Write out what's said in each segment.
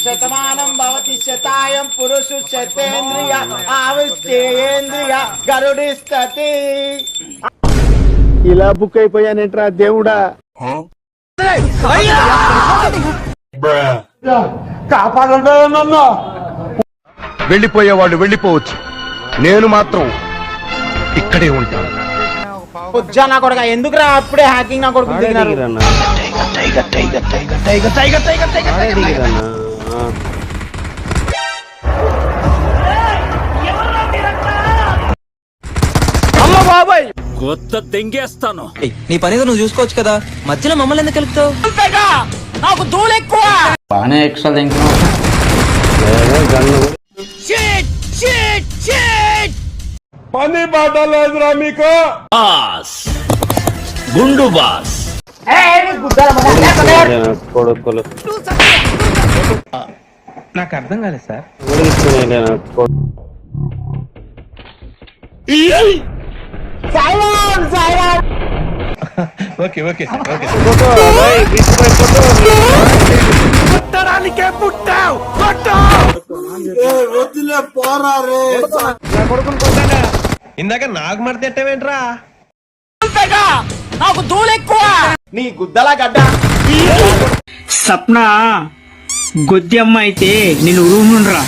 శతమానం భవతి శతాయం పురుషు శతేంద్రియ ఆవిష్టేంద్రియ గరుడిస్తతి ఇలా బుక్ అయిపోయానేంట్రా దేవుడా కాపాడండి నన్ను వెళ్ళిపోయేవాళ్ళు వెళ్ళిపోవచ్చు నేను మాత్రం ఇక్కడే ఉంటాను పొజ్జా నా కొడుక ఎందుకురా అప్పుడే హ్యాకింగ్ నా కొడుకు దిగినారు బాబాయ్ కొత్త తెంగేస్తాను. నీ పనిగా నువ్వు చూసుకోవచ్చు కదా. మధ్యలో మమ్మల్ని ఎందుకు కలుపుతావు నాకు దూలు ఎక్కువ! బాగానే ఎక్స్ట్రా పని బాట లేదురా మీకు. బాస్. గుండు బాస్. కొడుకులు? నాకు అర్థం కాలేదు సార్. ఓకే ఓకే ఓకే ఇందాక నాకు మడత ఎట్టవేంట్రా? నాకు దూలు ఎక్కువ నీ గుద్దల గడ్డ. సప్న గొద్దెమ్మ అయితే నేను ఉడుముండ్రా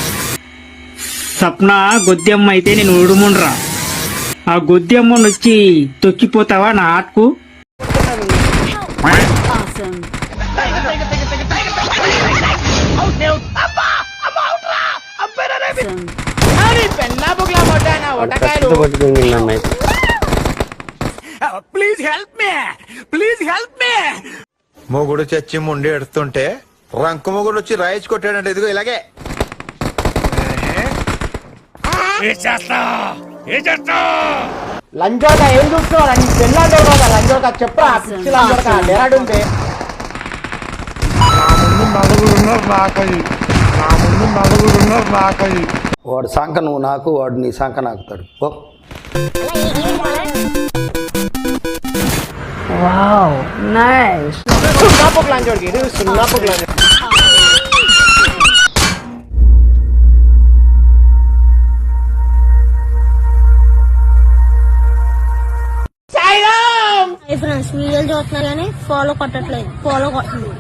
సప్న గొద్దెమ్మ అయితే నేను ఉడుముండ్రా ఆ గొద్దెమ్మను వచ్చి తొక్కిపోతావా నా ఆటకు please help me please help me మొగుడు చచ్చి ముండి ఎడుతుంటే రంకు మొగుడు వచ్చి రాయించి కొట్టాడంటే ఇదిగో ఇలాగే. లంజోక ఏం చూస్తున్నావు? నీ పెళ్ళా చూడగా లంజోక చెప్పరా? పిచ్చి లంజోక డేరాడుంది. వాడు సంఖ నువ్వు నాకు వాడు నీ సంఖ నాకుతాడు. ఓ సున్నాపుకు లంజోడికి ఇది సున్నాపుకు లంజోడి సాయిరామ్ ఫ్రెండ్స్ వీడియోలు చూస్తున్నారు కానీ ఫాలో కొట్టట్లేదు. ఫాలో కొట్టలేదు